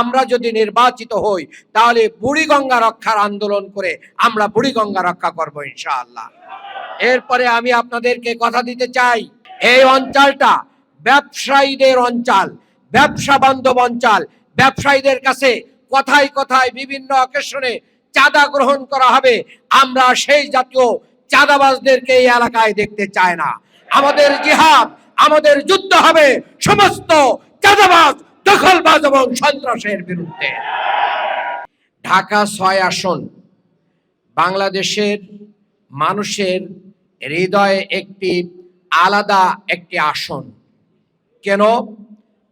আমরা যদি নির্বাচিত হই, তাহলে বুড়িগঙ্গা রক্ষার আন্দোলন করে আমরা বুড়িগঙ্গা রক্ষা করব ইনশাআল্লাহ। এরপরে আমি আপনাদেরকে কথা দিতে চাই, এই অঞ্চলটা ব্যবসায়ীদের অঞ্চল, ব্যবসা বান্ধব অঞ্চল, ব্যবসায়ীদের কাছে কথায় কথায় বিভিন্ন অকেশনে চাঁদা গ্রহণ করা হবে, আমরা সেই জাতীয় চাঁদাবাজদেরকে এই এলাকায় দেখতে চাই না। আমাদের জিহাদ, আমাদের যুদ্ধ হবে, সমস্ত চাঁদাবাজ দখলবাজ এবং সন্ত্রাসের বিরুদ্ধে। ঢাকা ছয় আসন। বাংলাদেশের মানুষের হৃদয়ে একটি আলাদা একটি আসন। কেন?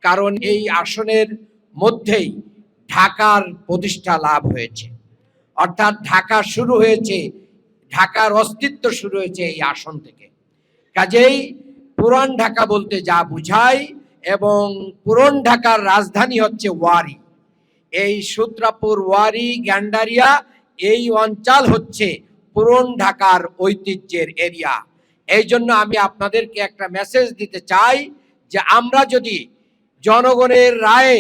কারণ এই আসনের মধ্যেই ঢাকার প্রতিষ্ঠা লাভ হয়েছে। অর্থাৎ ঢাকা শুরু হয়েছে, ঢাকার অস্তিত্ব শুরু হয়েছে এই আসন থেকে। কাজেই পুরান ঢাকা বলতে যা বুঝায় এবং পুরন ঢাকার রাজধানী হচ্ছে ওয়ারি। এই সূত্রাপুর, ওয়ারি, গ্যান্ডারিয়া, এই অঞ্চল হচ্ছে পুরন ঢাকার ঐতিহ্যের এরিয়া। এই জন্য আমি আপনাদেরকে একটা মেসেজ দিতে চাই যে আমরা যদি জনগণের রায়ে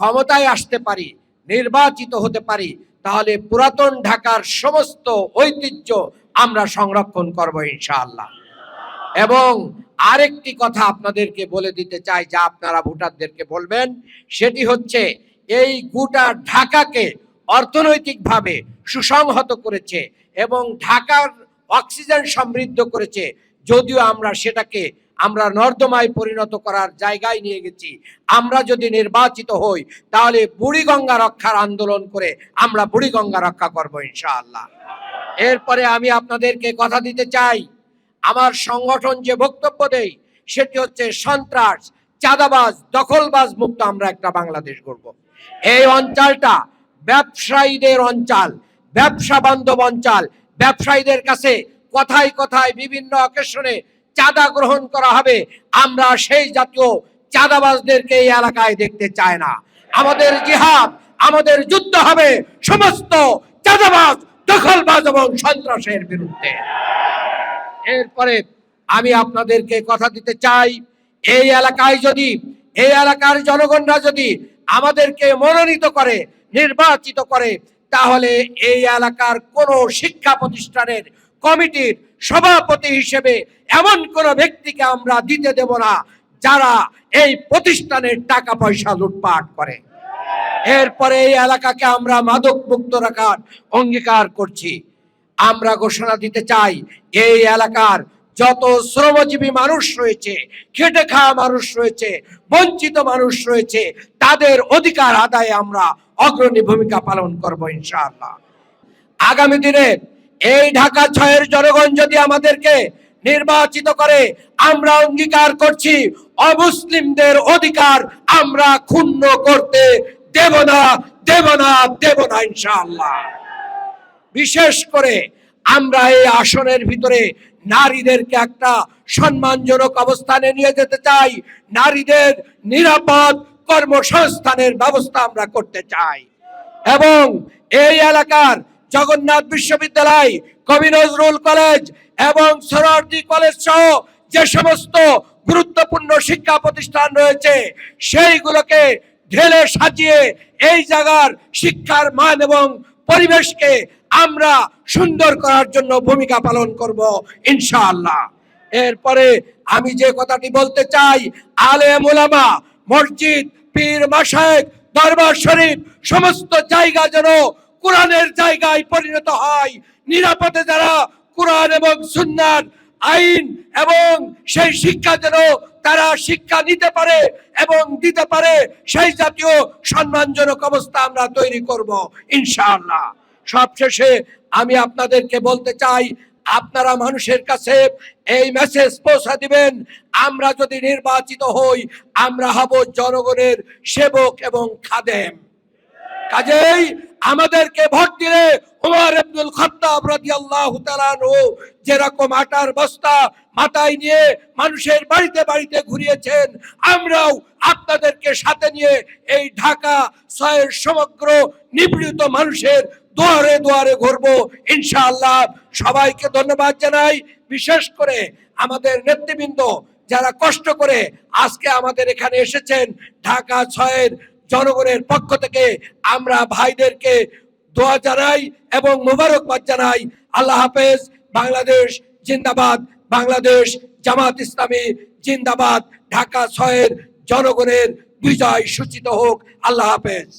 ক্ষমতায় আসতে পারি, নির্বাচিত হতে পারি, তাহলে পুরাতন ঢাকার সমস্ত ঐতিহ্য আমরা সংরক্ষণ করব ইনশাআল্লাহ। এবং আরেকটি কথা আপনাদেরকে বলে দিতে চাই, যা আপনারা ভোটারদেরকে বলবেন। সেটি হচ্ছে, এই গোটা ঢাকাকে অর্থনৈতিকভাবে সুসংহত করেছে এবং ঢাকার অক্সিজেন সমৃদ্ধ করেছে। যদিও আমরা সেটাকে, আমরা নর্দমায় পরিণত করার জায়গায় নিয়ে গেছি। আমরা যদি নির্বাচিত হই, তাহলে বুড়িগঙ্গা রক্ষার আন্দোলন করে আমরা বুড়িগঙ্গা রক্ষা করব ইনশাআল্লাহ। এরপরে আমি আপনাদেরকে কথা দিতে চাই আমার সংগঠন যে বক্তব্য দেই সেটি হচ্ছে সন্ত্রাস, চাঁদাবাজ, দখলবাজ মুক্ত আমরা একটা বাংলাদেশ গড়ব। এই অঞ্চলটা ব্যবসায়ীদের অঞ্চল, ব্যবসা বান্ধব অঞ্চল, ব্যবসায়ীদের কাছে কথায় কথায় বিভিন্ন অকেশনে চাঁদা গ্রহণ করা হবে। আমরা সেই জাতীয় চাঁদাবাজদেরকে এই এলাকায় দেখতে চাই না। আমাদের জিহাদ, আমাদের যুদ্ধ হবে সমস্ত চাঁদাবাজ, দখলবাজ এবং সন্ত্রাসের বিরুদ্ধে। এরপরে আমি আপনাদেরকে কথা দিতে চাই, এই এলাকায় যদি, এই এলাকার জনগণরা যদি আমাদেরকে মনোনীত করে, নির্বাচিত করে, তাহলে এই এলাকার কোন শিক্ষা প্রতিষ্ঠানের কমিটির সভাপতি হিসেবে এমন কোন ব্যক্তিকে আমরা দিতে দেব না, যারা এই প্রতিষ্ঠানের টাকা পয়সা লুটপাট করে। এরপরে এই এলাকাকে আমরা মাদক মুক্ত রাখার অঙ্গীকার করছি। আমরা ঘোষণা দিতে চাই, এই এলাকার যত শ্রমজীবী মানুষ রয়েছে, খেটে খাওয়া মানুষ রয়েছে, বঞ্চিত মানুষ রয়েছে, তাদের অধিকার আদায়ে আমরা অগ্রণী ভূমিকা পালন করব ইনশাআল্লাহ। আগামী দিনে এই ঢাকা ছয়ের জনগণ যদি আমাদেরকে নির্বাচিত করে, আমরা অঙ্গীকার করছি, অমুসলিমদের অধিকার আমরা ক্ষুণ্ণ করতে দেব না দেব না দেব না ইনশাআল্লাহ। বিশেষ করে আমরা এই আসনের ভিতরে নারীদেরকে একটা সম্মানজনক অবস্থানে নিয়ে যেতে চাই। নারীদের নিরাপদ কর্মসংস্থানের ব্যবস্থা আমরা করতে চাই। এবং এই এলাকার জগন্নাথ বিশ্ববিদ্যালয়, কবি নজরুল কলেজ এবং সরোয়ার্দী কলেজ সহ যে সমস্ত গুরুত্বপূর্ণ শিক্ষা প্রতিষ্ঠান রয়েছে, সেইগুলোকে ঢেলে সাজিয়ে এই জায়গার শিক্ষার মান এবং পরিবেশকে আমরা সুন্দর করার জন্য ভূমিকা পালন করব, ইনশাআল্লাহ। এরপরে আমি যে কথাটি বলতে চাই, আলেম ওলামা মসজিদ, পীর মাসায়েক দরবার শরীফ, সমস্ত জায়গা যেন কোরআনের জায়গায় পরিণত হয়। নিরাপদে যারা কোরআন এবং সুন্নার আইন এবং সেই শিক্ষা যেন তারা শিক্ষা নিতে পারে এবং দিতে পারে, সেই জাতীয় সম্মানজনক অবস্থা আমরা তৈরি করব, ইনশাআল্লাহ। সবশেষে আমি আপনাদেরকে বলতে চাই, আপনারা মানুষের কাছে এই মেসেজ পৌঁছা দিবেন। আমরা যদি নির্বাচিত হই, আমরা হব জনগণের সেবক এবং খাদেম। কাজেই আমাদেরকে ভোট দিলে উমর আব্দুল খত্তাব রাদিয়াল্লাহু তাআলা যেরকম আটার বস্তা মাথায় নিয়ে মানুষের বাড়িতে বাড়িতে ঘুরিয়েছেন, আমরাও আপনাদেরকে সাথে নিয়ে এই ঢাকা ছয়ের সমগ্র নিপীড়িত মানুষের দুয়ারে দুয়ারে ঘুরবো। ইনশাআল্লাহ সবাইকে ধন্যবাদ জানাই। বিশেষ করে আমাদের নেতৃবৃন্দ যারা কষ্ট করে আজকে আমাদের এখানে এসেছেন, ঢাকা ছয়ের জনগণের পক্ষ থেকে আমরা ভাইদেরকে দোয়া জানাই এবং মোবারকবাদ জানাই। আল্লাহ হাফেজ, বাংলাদেশ জিন্দাবাদ, বাংলাদেশ জামাত ইসলামী জিন্দাবাদ, ঢাকা ছয়ের জনগণের বিজয় সূচিত হোক। আল্লাহ হাফেজ।